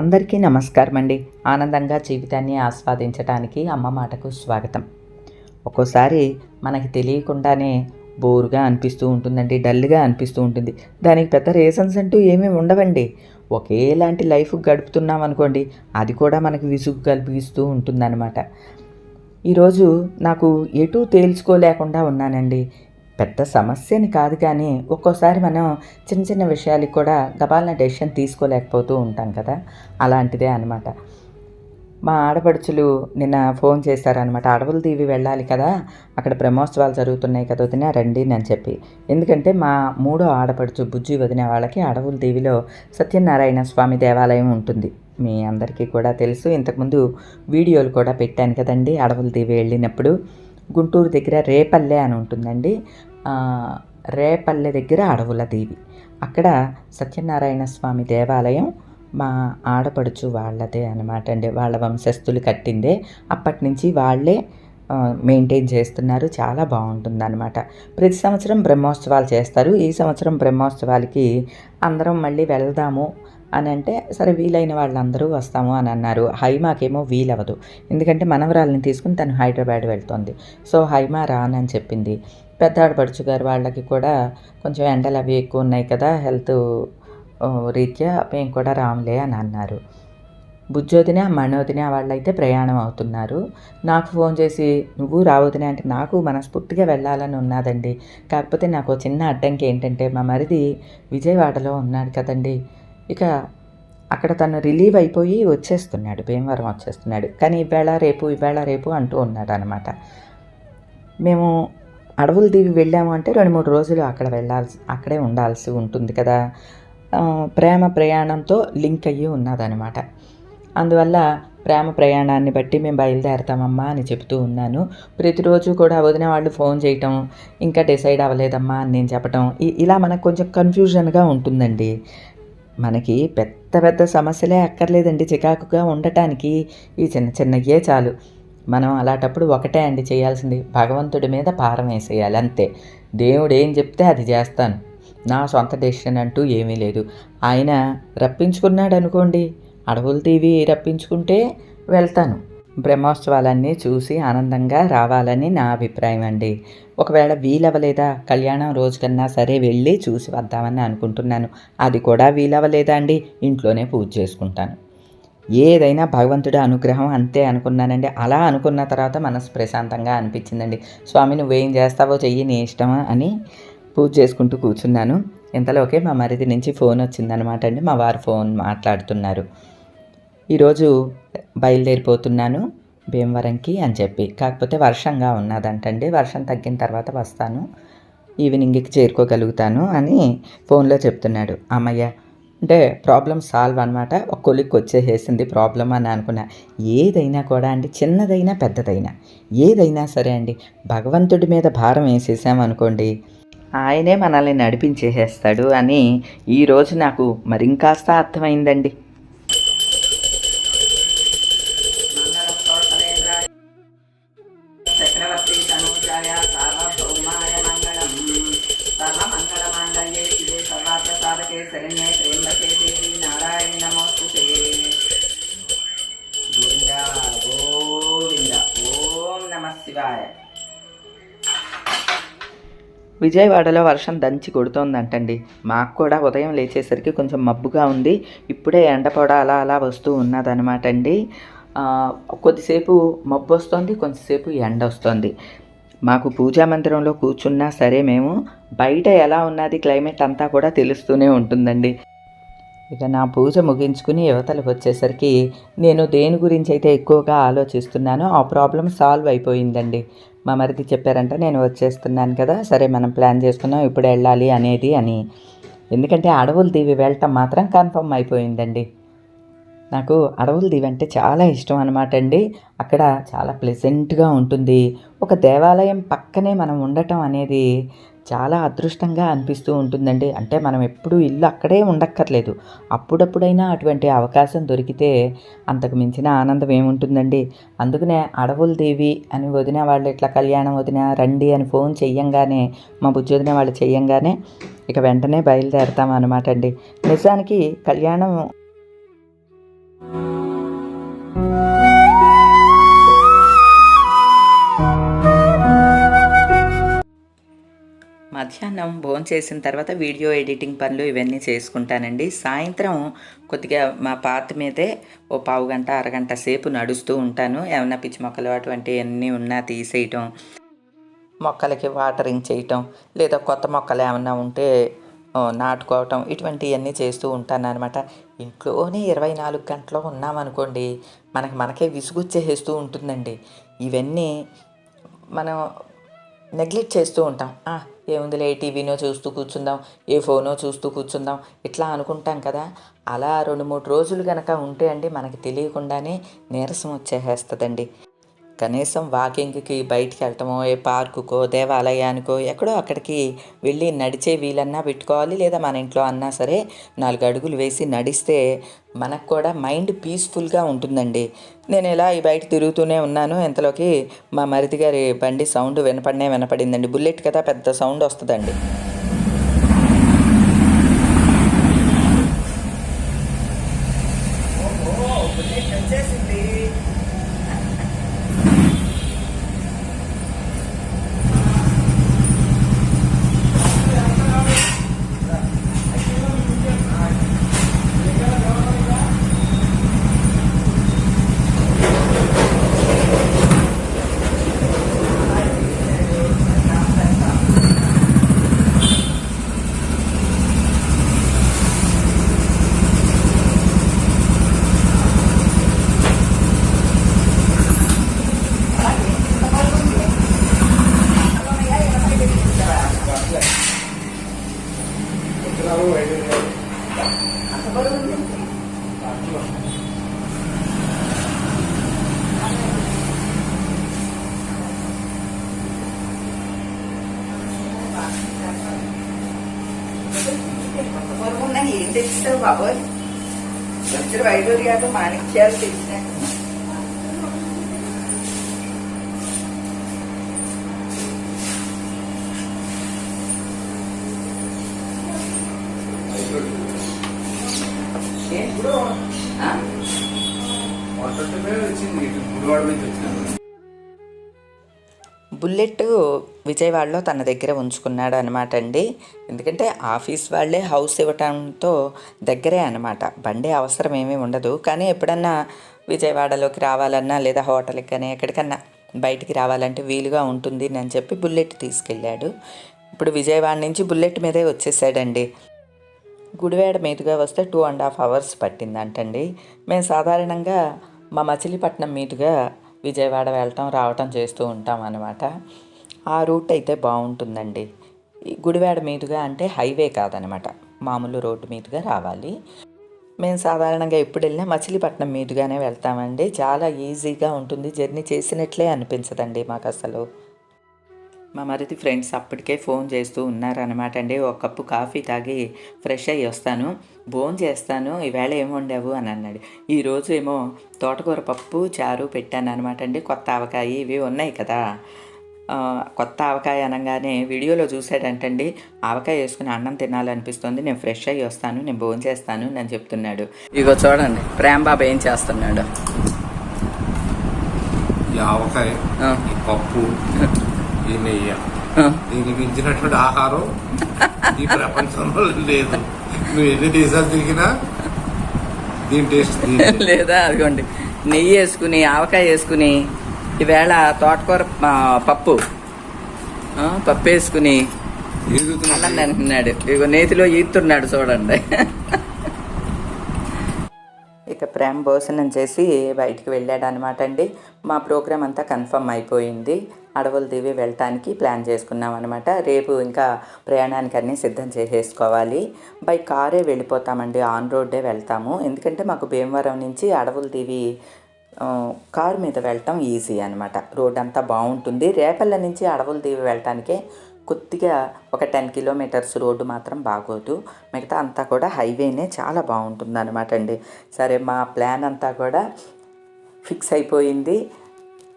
అందరికీ నమస్కారం అండి ఆనందంగా జీవితాన్ని ఆస్వాదించడానికి అమ్మ మాటకు స్వాగతం. ఒక్కోసారి మనకి తెలియకుండానే బోరుగా అనిపిస్తూ ఉంటుందండి డల్గా అనిపిస్తూ ఉంటుంది. దానికి పెద్ద రీజన్స్ అంటూ ఏమీ ఉండవండి. ఒకేలాంటి లైఫ్ గడుపుతున్నాం అనుకోండి అది కూడా మనకి విసుగు కల్పిస్తూ ఉంటుందన్నమాట. ఈరోజు నాకు ఎటూ తేల్చుకోలేకుండా ఉన్నానండి. పెద్ద సమస్యని కాదు కానీ ఒక్కోసారి మనం చిన్న చిన్న విషయాలకి కూడా గబాలన డెసిషన్ తీసుకోలేకపోతూ ఉంటాం కదా. అలాంటిదే అనమాట మా ఆడపడుచులు నిన్న ఫోన్ చేశారనమాట అడవులు దీవి వెళ్ళాలి కదా. అక్కడ బ్రహ్మోత్సవాలు జరుగుతున్నాయి కదా వదిన రండి అని చెప్పి. ఎందుకంటే మా మూడో ఆడపడుచు బుజ్జి వదిన వాళ్ళకి అడవుల దీవిలో సత్యనారాయణ స్వామి దేవాలయం ఉంటుంది. మీ అందరికీ కూడా తెలుసు. ఇంతకుముందు వీడియోలు కూడా పెట్టాను కదండి. అడవుల దీవి వెళ్ళినప్పుడు గుంటూరు దగ్గర రేపల్లె అని ఉంటుందండి. రేపల్లె దగ్గర అడవుల దేవి. అక్కడ సత్యనారాయణ స్వామి దేవాలయం మా ఆడపడుచు వాళ్ళదే అనమాట అండి వాళ్ళ వంశస్థులు కట్టిందే. అప్పటి నుంచి వాళ్ళే మెయింటైన్ చేస్తున్నారు. చాలా బాగుంటుంది అనమాట ప్రతి సంవత్సరం బ్రహ్మోత్సవాలు చేస్తారు. ఈ సంవత్సరం బ్రహ్మోత్సవాలకి అందరం మళ్ళీ వెళ్దాము అని అంటే సరే వీలైన వాళ్ళందరూ వస్తాము అని అన్నారు. హైమాకేమో వీలవదు ఎందుకంటే మనవరాలని తీసుకుని తను హైదరాబాద్ వెళ్తోంది. సో హైమా రానని చెప్పింది. పెద్ద ఆడపడుచు గారు వాళ్ళకి కూడా కొంచెం ఎండలు అవి ఎక్కువ ఉన్నాయి కదా హెల్త్ రీత్యా మేము కూడా రాములే అని అన్నారు. బుజ్జోదిన మనోదిన వాళ్ళైతే ప్రయాణం అవుతున్నారు. నాకు ఫోన్ చేసి నువ్వు రావదిన అంటే నాకు మనస్ఫూర్తిగా వెళ్ళాలని ఉన్నదండి. కాకపోతే నాకు చిన్న అడ్డంకి ఏంటంటే మా మరిది విజయవాడలో ఉన్నాడు కదండి. ఇక అక్కడ తను రిలీవ్ అయిపోయి వచ్చేస్తున్నాడు భీమవరం వచ్చేస్తున్నాడు. కానీ ఇవాళ రేపు ఇవాళ రేపు అంటూ ఉన్నాడు అనమాట మేము అడవులు దీవి వెళ్ళాము అంటే రెండు మూడు రోజులు అక్కడ వెళ్ళాల్సి అక్కడే ఉండాల్సి ఉంటుంది కదా. ప్రేమ ప్రయాణంతో లింక్ అయ్యి ఉన్నదనమాట అందువల్ల ప్రేమ ప్రయాణాన్ని బట్టి మేము బయలుదేరతామమ్మా అని చెప్తూ ఉన్నాను. ప్రతిరోజు కూడా వదిన వాళ్ళు ఫోన్ చేయటం ఇంకా డిసైడ్ అవ్వలేదమ్మా అని నేను చెప్పటం ఇలా మనకు కొంచెం కన్ఫ్యూజన్గా ఉంటుందండి. మనకి పెద్ద పెద్ద సమస్యలే అక్కర్లేదండి. చికాకుగా ఉండటానికి ఈ చిన్న చిన్నయే చాలు. మనం అలాంటప్పుడు ఒకటే అండి చేయాల్సింది. భగవంతుడి మీద భారం వేసేయాలి అంతే. దేవుడు ఏం చెప్తే అది చేస్తాను. నా సొంత డెసిషన్ అంటూ ఏమీ లేదు. ఆయన రప్పించుకున్నాడు అనుకోండి అడవులు తీవి రప్పించుకుంటే వెళ్తాను. బ్రహ్మోత్సవాలన్నీ చూసి ఆనందంగా రావాలని నా అభిప్రాయం అండి. ఒకవేళ వీలవ్వలేదా కళ్యాణం రోజుకన్నా సరే వెళ్ళి చూసి వద్దామని అనుకుంటున్నాను. అది కూడా వీలవ్వలేదా అండి? ఇంట్లోనే పూజ చేసుకుంటాను. ఏదైనా భగవంతుడి అనుగ్రహం అంతే అనుకున్నానండి. అలా అనుకున్న తర్వాత మనసు ప్రశాంతంగా అనిపించిందండి. స్వామి నువ్వేం చేస్తావో చెయ్యి నీ ఇష్టమా? అని పూజ చేసుకుంటూ కూర్చున్నాను. ఇంతలోకే మా మరిది నుంచి ఫోన్ వచ్చిందనమాట అండి. మా వారు ఫోన్ మాట్లాడుతున్నారు. ఈరోజు బయలుదేరిపోతున్నాను భీమవరంకి అని చెప్పి. కాకపోతే వర్షంగా ఉన్నదంటండి. వర్షం తగ్గిన తర్వాత వస్తాను. ఈవినింగ్కి చేరుకోగలుగుతాను అని ఫోన్లో చెప్తున్నాడు. అమ్మయ్య అంటే ప్రాబ్లం సాల్వ్ అనమాట ఒక కొలిక్కి వచ్చేసేసింది ప్రాబ్లం అని అనుకున్నా. ఏదైనా కూడా అండి చిన్నదైనా పెద్దదైనా ఏదైనా సరే అండి భగవంతుడి మీద భారం వేసేసామనుకోండి ఆయనే మనల్ని నడిపించేసేస్తాడు అని ఈరోజు నాకు మరింకాస్త అర్థమైందండి. చక్రవర్తి విజయవాడలో వర్షం దంచి కొడుతోందంటండి. మాకు కూడా ఉదయం లేచేసరికి కొంచెం మబ్బుగా ఉంది. ఇప్పుడే ఎండపొడ అలా అలా వస్తూ ఉన్నదనమాట అండి కొద్దిసేపు మబ్బు వస్తుంది కొంతసేపు ఎండ వస్తుంది. మాకు పూజా మందిరంలో కూర్చున్నా సరే మేము బయట ఎలా ఉన్నది క్లైమేట్ అంతా కూడా తెలుస్తూనే ఉంటుందండి. ఇక నా పూజ ముగించుకుని యువతలకు వచ్చేసరికి నేను దేని గురించి అయితే ఎక్కువగా ఆలోచిస్తున్నానో ఆ ప్రాబ్లం సాల్వ్ అయిపోయిందండి. మా మరిది చెప్పారంట నేను వచ్చేస్తున్నాను కదా సరే మనం ప్లాన్ చేసుకున్నాం ఇప్పుడు వెళ్ళాలి అనేది అని. ఎందుకంటే అడవులు దీవి వెళ్ళటం మాత్రం కన్ఫర్మ్ అయిపోయిందండి. నాకు అడవుల దీవి అంటే చాలా ఇష్టం అనమాట అండి. అక్కడ చాలా ప్లెజెంట్గా ఉంటుంది. ఒక దేవాలయం పక్కనే మనం ఉండటం అనేది చాలా అదృష్టంగా అనిపిస్తూ ఉంటుందండి. అంటే మనం ఎప్పుడూ ఇల్లు అక్కడే ఉండక్కర్లేదు. అప్పుడప్పుడైనా అటువంటి అవకాశం దొరికితే అంతకు మించిన ఆనందం ఏముంటుందండి? అందుకనే అడవుల దేవి అని వదిన వాళ్ళు ఇట్లా కళ్యాణం వదిన రండి అని ఫోన్ చెయ్యంగానే మా బుజ్జి వదిన వాళ్ళు చెయ్యంగానే ఇక వెంటనే బయలుదేరతాం అనమాట అండి. నిజానికి కళ్యాణం మధ్యాహ్నం భోంచేసిన తర్వాత వీడియో ఎడిటింగ్ పనులు ఇవన్నీ చేసుకుంటానండి. సాయంత్రం కొద్దిగా మా పాత మీదే ఓ పావు గంట అరగంట సేపు నడుస్తూ ఉంటాను. ఏమన్నా పిచ్చి మొక్కలు అటువంటివన్నీ ఉన్నా తీసేయటం మొక్కలకి వాటరింగ్ చేయటం లేదా కొత్త మొక్కలు ఏమన్నా ఉంటే నాటుకోవటం ఇటువంటివన్నీ చేస్తూ ఉంటాను అనమాట ఇంట్లోనే ఇరవై నాలుగు గంటలు ఉన్నామనుకోండి మనకి మనకే విసుగొచ్చేస్తూ ఉంటుందండి. ఇవన్నీ మనం నెగ్లెక్ట్ చేస్తూ ఉంటాం. ఏముందిలే టీవీనో చూస్తూ కూర్చుందాం ఏ ఫోనో చూస్తూ కూర్చుందాం ఇట్లా అనుకుంటాం కదా. అలా రెండు మూడు రోజులు కనుక ఉంటే అండి మనకి తెలియకుండానే నీరసం వచ్చేసేస్తుందండి. కనీసం వాకింగ్కి బయటికి వెళ్ళటమో ఏ పార్కుకో దేవాలయానికో ఎక్కడో అక్కడికి వెళ్ళి నడిచే వీలన్నా పెట్టుకోవాలి. లేదా మన ఇంట్లో అన్నా సరే నాలుగు అడుగులు వేసి నడిస్తే మనకు కూడా మైండ్ పీస్ఫుల్గా ఉంటుందండి. నేను ఇలా ఈ బయట తిరుగుతూనే ఉన్నాను. ఇంతలోకి మా మరిది గారి బండి సౌండ్ వినపడినే వినపడిందండి. బుల్లెట్ కదా పెద్ద సౌండ్ వస్తుందండి. తెచ్చావు బాబోయ్ వచ్చిన వైడూర్యాలు మాణిక్యాలు తెచ్చినట్టు ఆ? వచ్చింది గుడివాడ నుంచి వచ్చినాను బుల్లెట్ విజయవాడలో తన దగ్గర ఉంచుకున్నాడు అనమాట అండి ఎందుకంటే ఆఫీస్ వాళ్ళే హౌస్ ఇవ్వటంతో దగ్గరే అనమాట. బండి అవసరం ఏమీ ఉండదు. కానీ ఎప్పుడన్నా విజయవాడలోకి రావాలన్నా లేదా హోటల్కి కానీ ఎక్కడికన్నా బయటికి రావాలంటే వీలుగా ఉంటుంది అని చెప్పి బుల్లెట్ తీసుకెళ్ళాడు. ఇప్పుడు విజయవాడ నుంచి బుల్లెట్ మీదే వచ్చేసాడండి. గుడివాడ మీదుగా వస్తే టూ అండ్ హాఫ్ అవర్స్ పట్టిందంటండి. మేము సాధారణంగా మా మచిలీపట్నం మీదుగా విజయవాడ వెళ్ళటం రావటం చేస్తూ ఉంటాం అనమాట ఆ రూట్ అయితే బాగుంటుందండి. ఈ గుడివాడ మీదుగా అంటే హైవే కాదనమాట మామూలు రోడ్డు మీదుగా రావాలి. మేము సాధారణంగా ఎప్పుడు వెళ్ళినా మచిలీపట్నం మీదుగానే వెళ్తామండి. చాలా ఈజీగా ఉంటుంది. జర్నీ చేసినట్లే అనిపించదండి మాకు అసలు. మా మరిది ఫ్రెండ్స్ అప్పటికే ఫోన్ చేస్తూ ఉన్నారనమాట అండి. ఒక కప్పు కాఫీ తాగి ఫ్రెష్ అయ్యి వస్తాను. భోజనం చేస్తాను. ఈవేళ ఏం వండావు? అని అన్నాడు. ఈరోజు ఏమో తోటకూర పప్పు చారు పెట్టాను అనమాట అండి. కొత్త ఆవకాయ ఇవి ఉన్నాయి కదా. కొత్త ఆవకాయ అనగానే వీడియోలో చూసాడంటండి ఆవకాయ వేసుకుని అన్నం తినాలనిపిస్తుంది. నేను ఫ్రెష్ అయ్యి వస్తాను. నేను భోజనం చేస్తాను. నేను చెప్తున్నాడు. ఇగో చూడండి ప్రేమ్ బాబు ఏం చేస్తున్నాడు. ఆవకాయ పప్పు ఈ నెయ్యి. దీనికి ఆహారం ఈ ప్రపంచంలో లేదు. నువ్వు ఎన్ని దేశాలు తిరిగినా దీని టేస్ట్. లేదా అదిగోండి. నెయ్యి వేసుకుని ఆవకాయ వేసుకుని ఈవేళ తోటకూర పప్పు పప్పు వేసుకుని అన్నం తింటున్నాడు. ఇగో నేతిలో ఈతున్నాడు చూడండి. ఇక ప్రేమ భోజనం చేసి బయటికి వెళ్ళాడు అనమాట అండి. మా ప్రోగ్రామ్ అంతా కన్ఫర్మ్ అయిపోయింది. అడవుల దివి వెళ్ళటానికి ప్లాన్ చేసుకున్నాం అనమాట రేపు ఇంకా ప్రయాణానికి అన్నీ సిద్ధం చేసేసుకోవాలి. బై కారే వెళ్ళిపోతామండి. ఆన్ రోడ్డే వెళ్తాము. ఎందుకంటే మాకు భీమవరం నుంచి అడవుల దివి కారు మీద వెళ్ళటం ఈజీ అనమాట రోడ్ అంతా బాగుంటుంది. రేపల్ల నుంచి అడవుల దివి వెళ్ళటానికే కొద్దిగా ఒక టెన్ కిలోమీటర్స్ రోడ్డు మాత్రం బాగోదు. మిగతా అంతా కూడా హైవేనే చాలా బాగుంటుంది అనమాట అండి. సరే మా ప్లాన్ అంతా కూడా ఫిక్స్ అయిపోయింది.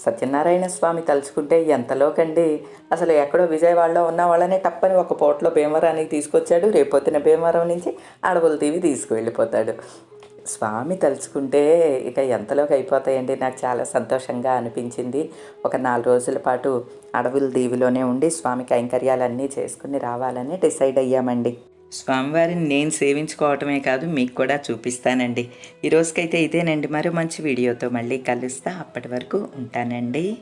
సత్యనారాయణ స్వామి తలుచుకుంటే ఎంతలోకండి? అసలు ఎక్కడో విజయవాడలో ఉన్న వాళ్ళని టప్పని ఒక పోట్లో భీమవరానికి తీసుకొచ్చాడు. రేపొద్దున భీమవరం నుంచి అడవుల తీవి తీసుకువెళ్ళిపోతాడు. స్వామి తలుచుకుంటే ఇక ఎంతలోకి అయిపోతాయండి? నాకు చాలా సంతోషంగా అనిపించింది. ఒక నాలుగు రోజుల పాటు అడవుల దీవిలోనే ఉండి స్వామి కైంకర్యాలన్నీ చేసుకుని రావాలని డిసైడ్ అయ్యామండి. స్వామివారిని నేను సేవించుకోవటమే కాదు మీకు కూడా చూపిస్తానండి. ఈ రోజుకైతే ఇదేనండి. మరో మంచి వీడియోతో మళ్ళీ కలుస్తా. అప్పటి వరకు ఉంటానండి.